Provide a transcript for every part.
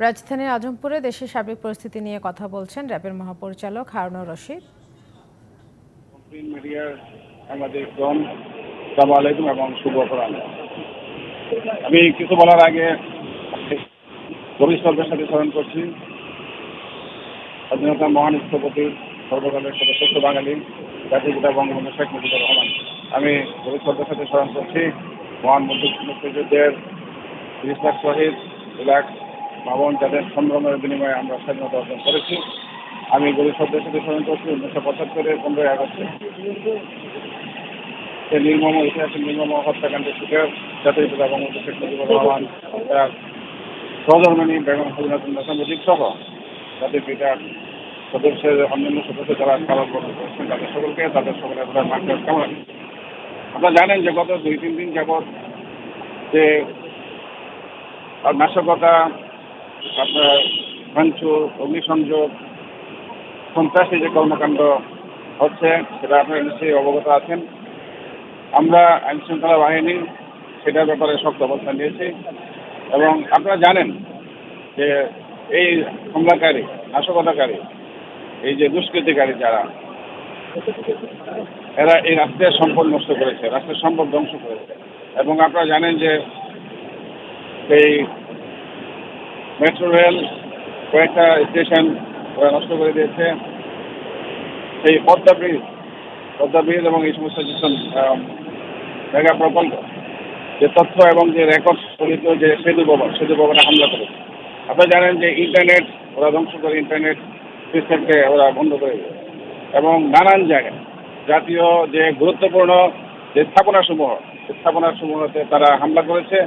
রাজধানীর আজমপুরে দেশের সার্বিক পরিস্থিতি নিয়ে কথা বলছেন র্যাবের মহাপরিচালক হারুনুর রশিদ। আমাদের জন সালাম এবং শুভ আমি কিছু বলার আগে ভবিষ্যতের সাথে স্মরণ করছি। স্বাধীনতা মহান স্থপতি, সর্বকালের সর্বশ্রেষ্ঠ বাঙালি, জাতির পিতা বঙ্গবন্ধু শেখ মুজিবুর রহমান। আমি ভবিষ্যতের সাথে স্মরণ করছি। মহান মুক্তি- মুক্তিযুদ্ধের তিরিশ লাখ শহীদ দু লাখ ভবন যাদের সংগ্রামের বিনিময়ে আমরা স্বাধীনতা অর্জন করেছি আমি ভবিষ্যতের সাথে স্মরণ করছি, উনিশশো পঁচাত্তরের পনেরোই আগস্টে সে নির্মম ইতিহাসের নির্মম হত্যাকাণ্ডের শিকার জাতির পিতা বঙ্গবন্ধু শেখ মুজিবুর রহমান, তার সহধর্মিনী বেগম হাজিনাতুল্লাহ মুজিব সহ জাতির পিতার সদস্যের অন্যান্য সদস্য যারা কারণ করেছেন তাদের সকলকে তাদের সকলের প্রধান মার্কেট কামনা। আপনারা জানেন যে গত দুই তিন দিন যাবৎ যে নাশকতা আপনার ভাঙচুর, অগ্নিসংযোগ, সন্ত্রাসী যে কর্মকাণ্ড হচ্ছে, সেটা আপনারা নিশ্চয়ই অবগত আছেন। আমরা আইন শৃঙ্খলা বাহিনী সেটার ব্যাপারে শক্ত অবস্থান নিয়েছি। এবং আপনারা জানেন যে এই হামলাকারী, নাশকতাকারী, এই যে দুষ্কৃতিকারী যারা, এরা এই রাষ্ট্রের সম্পদ নষ্ট করেছে, রাষ্ট্রের সম্পদ ধ্বংস করেছে। এবং আপনারা জানেন যে এই মেট্রো রেল কয়েকটা স্টেশন ওরা নষ্ট করে দিয়েছে। সেই পদ্মা ব্রিজ পদ্মা ব্রিজ এবং এই সমস্ত যেসব মেগা প্রকল্প, যে তথ্য এবং যে রেকর্ড পরিচিত যে সেতু ভবন, সেতু ভবনে হামলা করেছে। আপনারা জানেন যে ইন্টারনেট ওরা ধ্বংস করে ইন্টারনেট সিস্টেমকে ওরা বন্ধ করে দিয়েছে। এবং নানান জায়গায় জাতীয় যে গুরুত্বপূর্ণ যে স্থাপনাসমূহ, স্থাপনাসমূহতে তারা হামলা করেছে।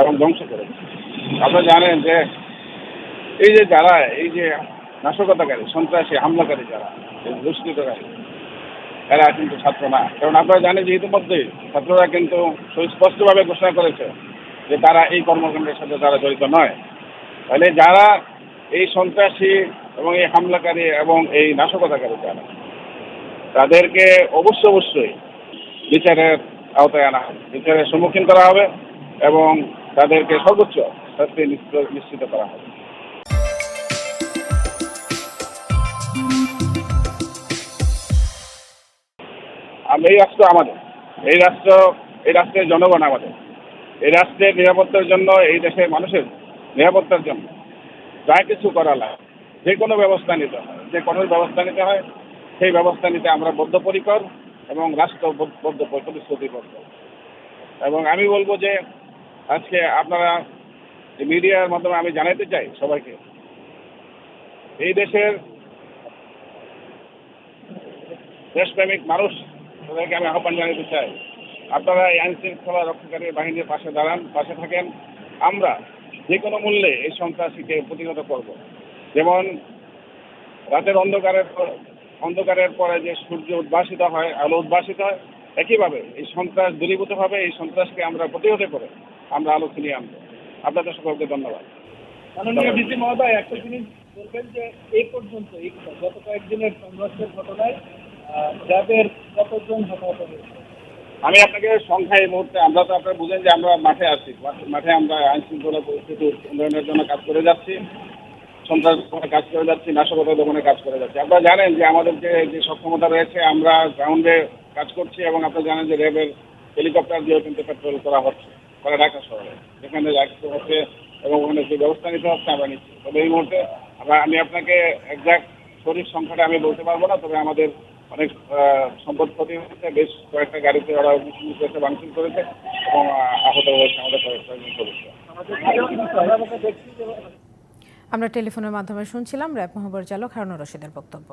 এবং ধ্বংস করেছে আপনারা জানেন যে এই যে যারা, এই যে নাশকতাকারী, সন্ত্রাসী, হামলাকারী যারা দুষ্কৃতকারী, এরা কিন্তু ছাত্র না। কারণ আপনারা জানেন যে ইতিমধ্যেই ছাত্ররা কিন্তু সুস্পষ্টভাবে ঘোষণা করেছে যে তারা এই কর্মকাণ্ডের সাথে তারা জড়িত নয়। তাহলে যারা এই সন্ত্রাসী এবং এই হামলাকারী এবং এই নাশকতাকারী যারা, তাদেরকে অবশ্য অবশ্যই বিচারের আওতায় আনা হবে। বিচারের সম্মুখীন করা হবে এবং তাদেরকে সর্বোচ্চ শাস্তি নিশ্চিত করা হবে। এই রাষ্ট্র আমাদের। এই রাষ্ট্র, এই রাষ্ট্রের জনগণ আমাদের। এই রাষ্ট্রের নিরাপত্তার জন্য এই দেশের মানুষের নিরাপত্তার জন্য যা কিছু করা লাগে, যে কোনো ব্যবস্থা নিতে হয়। যে কঠোর ব্যবস্থা নিতে হয়, সেই ব্যবস্থা নিতে আমরা বদ্ধপরিকর এবং রাষ্ট্র বদ্ধ প্রতিশ্রুতিবদ্ধ। এবং আমি বলব যে আজকে আপনারা মিডিয়ার মাধ্যমে আমি জানাতে চাই সবাইকে। এই দেশের দেশপ্রেমিক মানুষ, তাদেরকে আমি আহ্বান জানাতে চাই। আপনারা এই আইন শৃঙ্খলা রক্ষাকারী বাহিনীর পাশে দাঁড়ান, পাশে থাকেন। আমরা যে কোনো মূল্যে এই সন্ত্রাসীকে প্রতিহত করব। যেমন রাতের অন্ধকারের অন্ধকারের পরে যে সূর্য উদ্ভাসিত হয়, আলো উদ্ভাসিত হয় একইভাবে এই সন্ত্রাস দূরীভূত হবে এই সন্ত্রাসকে আমরা প্রতিহত করে আমরা আলো আনব। আপনাদের সকলকে ধন্যবাদ। মাননীয় ডিসি মহোদয় একটা জিনিস বলবেন যে এই পর্যন্ত এই গত কয়েকদিনের সংঘর্ষের ঘটনায় র্যাবের কতজন হতাহত হয়েছে? আমি আপনাকে সংখ্যা এই মুহূর্তে আমরা তো আপনারা বুঝেন যে আমরা মাঠে আছি। মাঠে- আমরা আইন শৃঙ্খলা পরিস্থিতি উন্নয়নের জন্য কাজ করে যাচ্ছি। সন্ত্রাস দমনে কাজ করে যাচ্ছি নাশকতা দমনে কাজ করে যাচ্ছি। আপনারা জানেন যে আমাদের যে সক্ষমতা রয়েছে আমরা গ্রাউন্ডে কাজ করছি এবং আপনারা জানেন যে র্যাবের হেলিকপ্টার দিয়েও কিন্তু পেট্রোল করা হচ্ছে করে ঢাকা শহরে। যেখানে রাখতে হচ্ছে এবং ওখানে যে ব্যবস্থা নিতে হচ্ছে, আমরা নিচ্ছি। তবে এই মুহূর্তে আমি আপনাকে একজাক্ট শরীর সংখ্যাটা আমি বলতে পারব না, তবে আমাদের অনেক সম্পদ ক্ষতি হয়েছে, বেশ কয়েকটা গাড়িতে ওরা অগ্নিসংযোগ করেছে, ভাঙচুর করেছে এবং আহত হয়েছে আমাদের কয়েকজন সদস্য আমরা টেলিফোনের মাধ্যমে শুনছিলাম, র্যাব মহাপরিচালক হারুনুর রশিদের বক্তব্য।